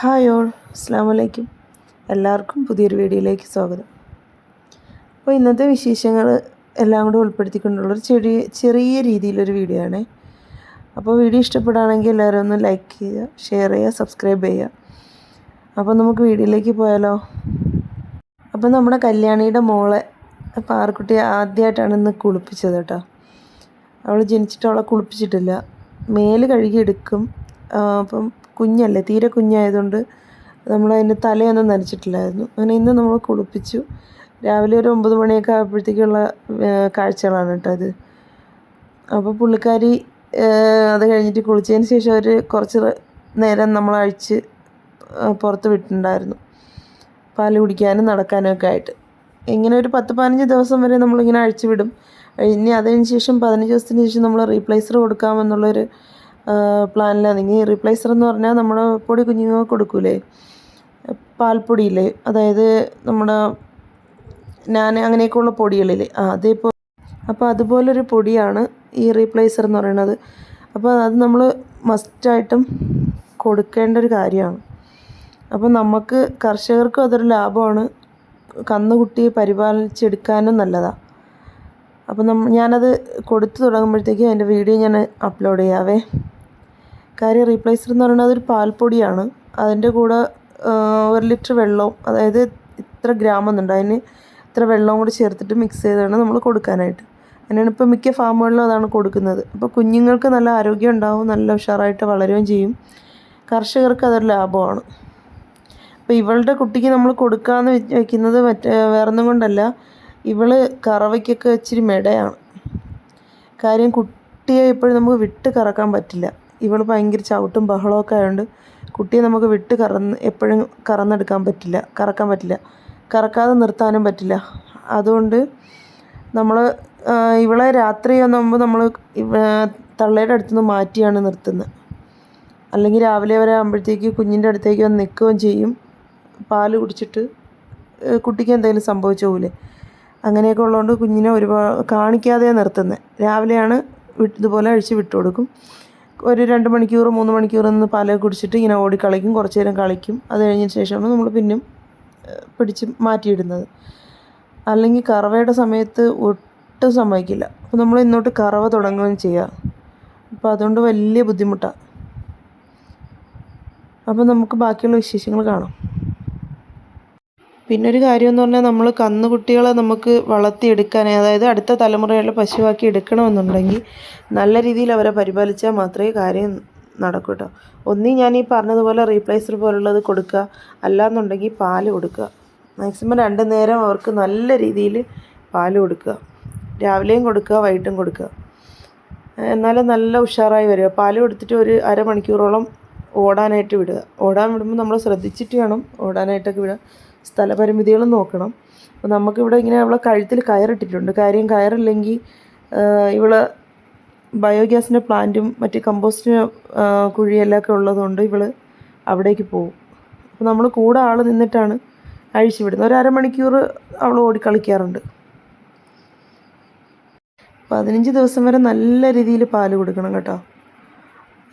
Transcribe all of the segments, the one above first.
Hi all അസ്സാം വലൈക്കും എല്ലാവർക്കും പുതിയൊരു വീഡിയോയിലേക്ക് സ്വാഗതം. അപ്പോൾ ഇന്നത്തെ വിശേഷങ്ങൾ എല്ലാം കൂടെ ഉൾപ്പെടുത്തിക്കൊണ്ടുള്ളൊരു ചെറിയ ചെറിയ രീതിയിലൊരു വീഡിയോ ആണ്. അപ്പോൾ വീഡിയോ ഇഷ്ടപ്പെടുകയാണെങ്കിൽ എല്ലാവരും ഒന്ന് ലൈക്ക് ചെയ്യുക ഷെയർ ചെയ്യുക സബ്സ്ക്രൈബ് ചെയ്യുക. അപ്പോൾ നമുക്ക് വീഡിയോയിലേക്ക് പോയാലോ? അപ്പോൾ നമ്മുടെ കല്യാണിയുടെ മോളെ പാറക്കുട്ടി ആദ്യമായിട്ടാണ് ഇന്ന് കുളിപ്പിച്ചത് കേട്ടോ. അവൾ ജനിച്ചിട്ട് അവളെ കുളിപ്പിച്ചിട്ടില്ല. മേൽ കഴുകിയെടുക്കും. അപ്പം കുഞ്ഞല്ലേ തീരെ കുഞ്ഞായതുകൊണ്ട് നമ്മൾ അതിന്റെ തലയൊന്നും നനച്ചിട്ടില്ലായിരുന്നു. അങ്ങനെ ഇന്ന് നമ്മൾ കുളിപ്പിച്ചു. രാവിലെ ഒരു ഒമ്പത് മണിയൊക്കെ ആയപ്പോഴത്തേക്കുള്ള കാഴ്ചകളാണ് കേട്ടോ അത്. അപ്പോൾ പുള്ളിക്കാരി അത് കഴിഞ്ഞിട്ട് കുളിച്ചതിന് ശേഷം അവർ കുറച്ച് നേരം നമ്മൾ അഴിച്ച് പുറത്ത് വിട്ടിട്ടുണ്ടായിരുന്നു. പാൽ കുടിക്കാനും നടക്കാനൊക്കെ ആയിട്ട്. ഇങ്ങനെ ഒരു പത്ത് പതിനഞ്ച് ദിവസം വരെ നമ്മളിങ്ങനെ അഴിച്ചു വിടും. ഇനി അതിന് ശേഷം പതിനഞ്ച് ദിവസത്തിന് ശേഷം നമ്മൾ റീപ്ലേസർ കൊടുക്കാമെന്നുള്ളൊരു പ്ലാനിലാണ് ഈ റീപ്ലേസർ എന്ന് പറഞ്ഞാൽ നമ്മുടെ പൊടി കുഞ്ഞുങ്ങൾക്ക് കൊടുക്കൂലേ? പാൽപ്പൊടിയില്ലേ? അതായത് നമ്മുടെ ഞാൻ അങ്ങനെയൊക്കെയുള്ള പൊടികളില്ലേ? ആ അതേപോലെ അപ്പോൾ അതുപോലൊരു പൊടിയാണ് ഈ റീപ്ലേസർ എന്ന് പറയുന്നത്. അപ്പോൾ അത് നമ്മൾ മസ്റ്റായിട്ടും കൊടുക്കേണ്ട ഒരു കാര്യമാണ്. അപ്പോൾ നമുക്ക് കർഷകർക്കും അതൊരു ലാഭമാണ്. കന്നുകുട്ടിയെ പരിപാലിച്ചെടുക്കാനും നല്ലതാണ് അപ്പോൾ നമ്മ ഞാനത് കൊടുത്തു തുടങ്ങുമ്പോഴത്തേക്കും അതിന്റെ വീഡിയോ ഞാൻ അപ്ലോഡ് ചെയ്യാവേ. കാര്യം റീപ്ലേസർ എന്ന് പറയുന്നത് അതൊരു പാൽപ്പൊടിയാണ്. അതിന്റെ കൂടെ ഒരു ലിറ്റർ വെള്ളവും അതായത് ഇത്ര ഗ്രാം എന്നുണ്ട്. അതിന് ഇത്ര വെള്ളവും കൂടി ചേർത്തിട്ട് മിക്സ് ചെയ്താണ് നമ്മൾ കൊടുക്കാനായിട്ട്. അങ്ങനെയാണ് ഇപ്പോൾ മിക്ക ഫാമുകളിലും അതാണ് കൊടുക്കുന്നത്. അപ്പോൾ കുഞ്ഞുങ്ങൾക്ക് നല്ല ആരോഗ്യം ഉണ്ടാവും നല്ല ഉഷാറായിട്ട് വളരുകയും ചെയ്യും. കർഷകർക്ക് അതൊരു ലാഭമാണ്. അപ്പോൾ ഇവളുടെ കുട്ടിക്ക് നമ്മൾ കൊടുക്കാമെന്ന് വയ്ക്കുന്നത് മറ്റേ വേറൊന്നും കൊണ്ടല്ല. ഇവൾ കറവയ്ക്കൊക്കെ ഇച്ചിരി മെടയാണ്. കാര്യം കുട്ടിയെ എപ്പോഴും നമുക്ക് വിട്ട് കറക്കാൻ പറ്റില്ല. ഇവൾ ഭയങ്കര ചവിട്ടും ബഹളമൊക്കെ ആയതുകൊണ്ട് കുട്ടിയെ നമുക്ക് വിട്ട് കറന്ന് എപ്പോഴും കറന്നെടുക്കാൻ പറ്റില്ല കറക്കാൻ പറ്റില്ല. കറക്കാതെ നിർത്താനും പറ്റില്ല. അതുകൊണ്ട് നമ്മൾ ഇവളെ രാത്രി ഒന്നാകുമ്പോൾ നമ്മൾ തള്ളയുടെ അടുത്തുനിന്ന് മാറ്റിയാണ് നിർത്തുന്നത് അല്ലെങ്കിൽ രാവിലെ വരെ ആകുമ്പോഴത്തേക്ക് കുഞ്ഞിന്റെ അടുത്തേക്ക് വന്ന് നിൽക്കുകയും ചെയ്യും. പാൽ കുടിച്ചിട്ട് കുട്ടിക്ക് എന്തെങ്കിലും സംഭവിച്ചു അങ്ങനെയൊക്കെ ഉള്ളതുകൊണ്ട് കുഞ്ഞിനെ ഒരുപാട് കാണിക്കാതെ നിർത്തുന്നത് രാവിലെയാണ് വിട്ട് ഇതുപോലെ അഴിച്ച് വിട്ടു കൊടുക്കും. ഒരു രണ്ട് മണിക്കൂർ മൂന്ന് മണിക്കൂർ നിന്ന് പാൽ കുടിച്ചിട്ട് ഇങ്ങനെ ഓടി കളിക്കും കുറച്ച് നേരം കളിക്കും. അത് കഴിഞ്ഞതിന് ശേഷമാണ് നമ്മൾ പിന്നും പിടിച്ച് മാറ്റിയിടുന്നത്. അല്ലെങ്കിൽ കറവയുടെ സമയത്ത് ഒട്ടും സമ്മതിക്കില്ല. അപ്പോൾ നമ്മൾ ഇന്നോട്ട് കറവ തുടങ്ങുകയും ചെയ്യുക അപ്പോൾ അതുകൊണ്ട് വലിയ ബുദ്ധിമുട്ടാണ് അപ്പോൾ നമുക്ക് ബാക്കിയുള്ള വിശേഷങ്ങൾ കാണാം. പിന്നെ ഒരു കാര്യം എന്ന് പറഞ്ഞാൽ നമ്മൾ കന്നുകുട്ടികളെ നമുക്ക് വളർത്തിയെടുക്കാൻ അതായത് അടുത്ത തലമുറയുള്ള പശുവാക്കി എടുക്കണമെന്നുണ്ടെങ്കിൽ നല്ല രീതിയിൽ അവരെ പരിപാലിച്ചാൽ മാത്രമേ കാര്യം നടക്കൂ കേട്ടോ ഒന്നീ ഞാൻ ഈ പറഞ്ഞതുപോലെ റീപ്ലേസർ പോലുള്ളത് കൊടുക്കുക അല്ലാന്നുണ്ടെങ്കിൽ പാൽ കൊടുക്കുക. മാക്സിമം രണ്ട് നേരം അവർക്ക് നല്ല രീതിയിൽ പാൽ കൊടുക്കുക. രാവിലെയും കൊടുക്കുക വൈകിട്ടും കൊടുക്കുക. എന്നാലും നല്ല ഉഷാറായി വരിക. പാൽ കൊടുത്തിട്ട് ഒരു അരമണിക്കൂറോളം ഓടാനായിട്ട് വിടുക. ഓടാൻ വിടുമ്പോൾ നമ്മൾ ശ്രദ്ധിച്ചിട്ട് വേണം ഓടാനായിട്ടൊക്കെ വിടുക സ്ഥലപരിമിതികളും നോക്കണം. അപ്പോൾ നമുക്കിവിടെ ഇങ്ങനെ അവളെ കഴുത്തിൽ കയറിട്ടിട്ടുണ്ട്. കാര്യം കയറില്ലെങ്കിൽ ഇവൾ ബയോഗ്യാസിന്റെ പ്ലാന്റും മറ്റ് കമ്പോസ്റ്റിന് കുഴിയെല്ലാം ഒക്കെ ഉള്ളതുകൊണ്ട് ഇവൾ അവിടേക്ക് പോകും അപ്പോൾ നമ്മൾ കൂടെ ആൾ നിന്നിട്ടാണ് അഴിച്ചു വിടുന്നത്. ഒരു അരമണിക്കൂർ അവൾ ഓടിക്കളിക്കാറുണ്ട്. പതിനഞ്ച് ദിവസം വരെ നല്ല രീതിയിൽ പാൽ കൊടുക്കണം കേട്ടോ.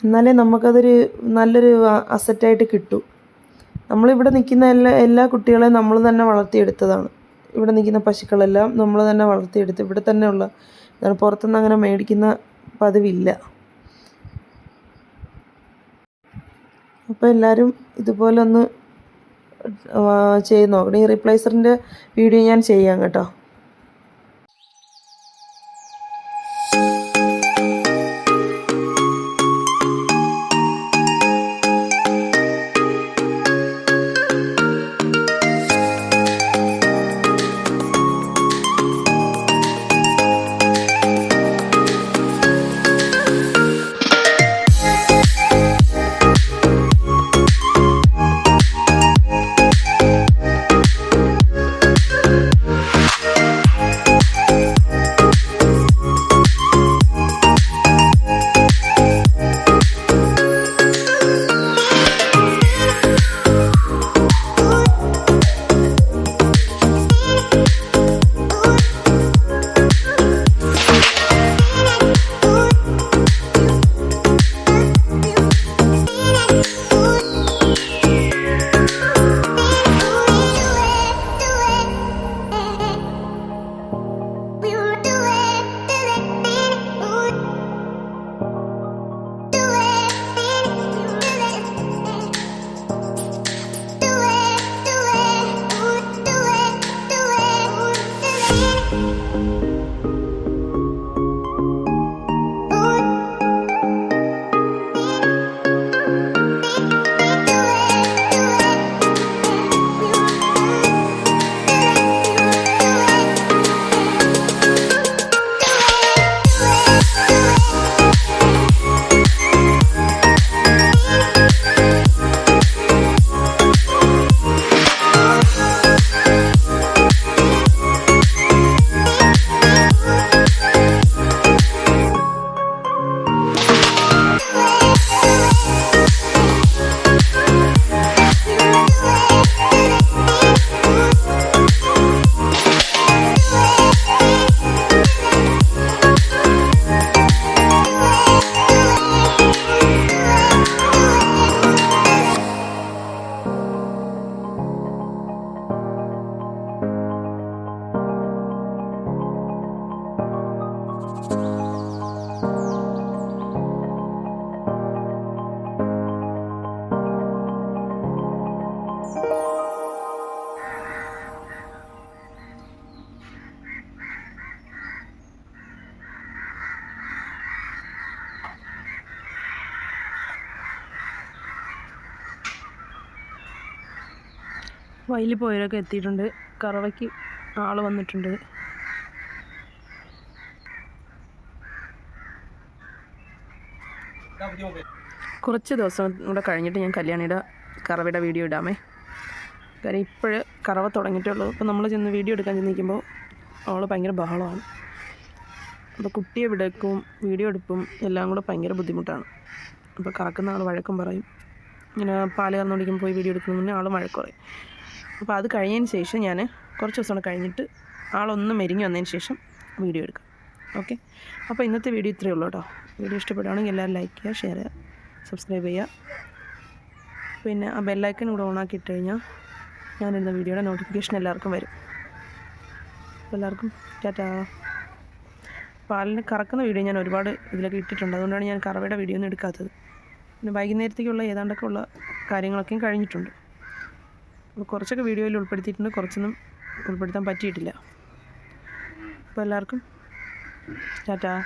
എന്നാലേ നമുക്കതൊരു നല്ലൊരു അസറ്റായിട്ട് കിട്ടൂ. നമ്മളിവിടെ നിൽക്കുന്ന എല്ലാ എല്ലാ കുട്ടികളെയും നമ്മൾ തന്നെ വളർത്തിയെടുത്തതാണ്. ഇവിടെ നിൽക്കുന്ന പശുക്കളെല്ലാം നമ്മൾ തന്നെ വളർത്തിയെടുത്ത് ഇവിടെ തന്നെയുള്ള ഇതാണ് പുറത്തുനിന്ന് അങ്ങനെ മേടിക്കുന്ന പതിവില്ല. അപ്പോൾ എല്ലാവരും ഇതുപോലെ ഒന്ന് ചെയ്ത് നോക്കണം. ഈ റീപ്ലേസറിന്റെ വീഡിയോ ഞാൻ ചെയ്യാം കേട്ടോ. വയലിൽ പോയവരൊക്കെ എത്തിയിട്ടുണ്ട്. കറവയ്ക്ക് ആൾ വന്നിട്ടുണ്ട്. കുറച്ച് ദിവസം കൂടെ കഴിഞ്ഞിട്ട് ഞാൻ കല്യാണിയുടെ കറവയുടെ വീഡിയോ ഇടാമേ. കാര്യം ഇപ്പോൾ കറവ തുടങ്ങിയിട്ടുള്ളൂ. അപ്പോൾ നമ്മൾ ചെന്ന് വീഡിയോ എടുക്കാൻ ചെന്ന് നിൽക്കുമ്പോൾ അവൾ ഭയങ്കര ബഹളമാണ്. അപ്പോൾ കുട്ടിയെ വിടക്കും വീഡിയോ എടുപ്പും എല്ലാം കൂടെ ഭയങ്കര ബുദ്ധിമുട്ടാണ്. അപ്പോൾ കറക്കുന്ന ആൾ വഴക്കും പറയും. ഇങ്ങനെ പാൽ കറന്നുകൊണ്ടിരിക്കുമ്പോൾ പോയി വീഡിയോ എടുക്കുന്നതിന് ആൾ വഴക്ക് പറയും. അപ്പോൾ അത് കഴിഞ്ഞതിന് ശേഷം ഞാൻ കുറച്ച് ദിവസം കഴിഞ്ഞിട്ട് ആളൊന്ന് മെരിഞ്ഞ് വന്നതിന് ശേഷം വീഡിയോ എടുക്കാം. ഓക്കെ? അപ്പോൾ ഇന്നത്തെ വീഡിയോ ഇത്രയേ ഉള്ളൂ കേട്ടോ. വീഡിയോ ഇഷ്ടപ്പെടുകയാണെങ്കിൽ എല്ലാവരും ലൈക്ക് ചെയ്യുക ഷെയർ ചെയ്യുക സബ്സ്ക്രൈബ് ചെയ്യുക. പിന്നെ ആ ബെല്ലൈക്കൻ കൂടെ ഓണാക്കി ഇട്ട് കഴിഞ്ഞാൽ ഞാനിരുന്ന വീഡിയോയുടെ നോട്ടിഫിക്കേഷൻ എല്ലാവർക്കും വരും. എല്ലാവർക്കും ടാറ്റാ. പാലിന് കറക്കുന്ന വീഡിയോ ഞാൻ ഒരുപാട് ഇതിലൊക്കെ ഇട്ടിട്ടുണ്ട്. അതുകൊണ്ടാണ് ഞാൻ കറവയുടെ വീഡിയോ ഒന്നും എടുക്കാത്തത്. പിന്നെ വൈകുന്നേരത്തേക്കുള്ള ഏതാണ്ടൊക്കെ ഉള്ള കാര്യങ്ങളൊക്കെയും കഴിഞ്ഞിട്ടുണ്ട്. കുറച്ചൊക്കെ വീഡിയോയിൽ ഉൾപ്പെടുത്തിയിട്ടുണ്ട്. കുറച്ചൊന്നും ഉൾപ്പെടുത്താൻ പറ്റിയിട്ടില്ല. അപ്പോൾ എല്ലാവർക്കും ടാറ്റാ.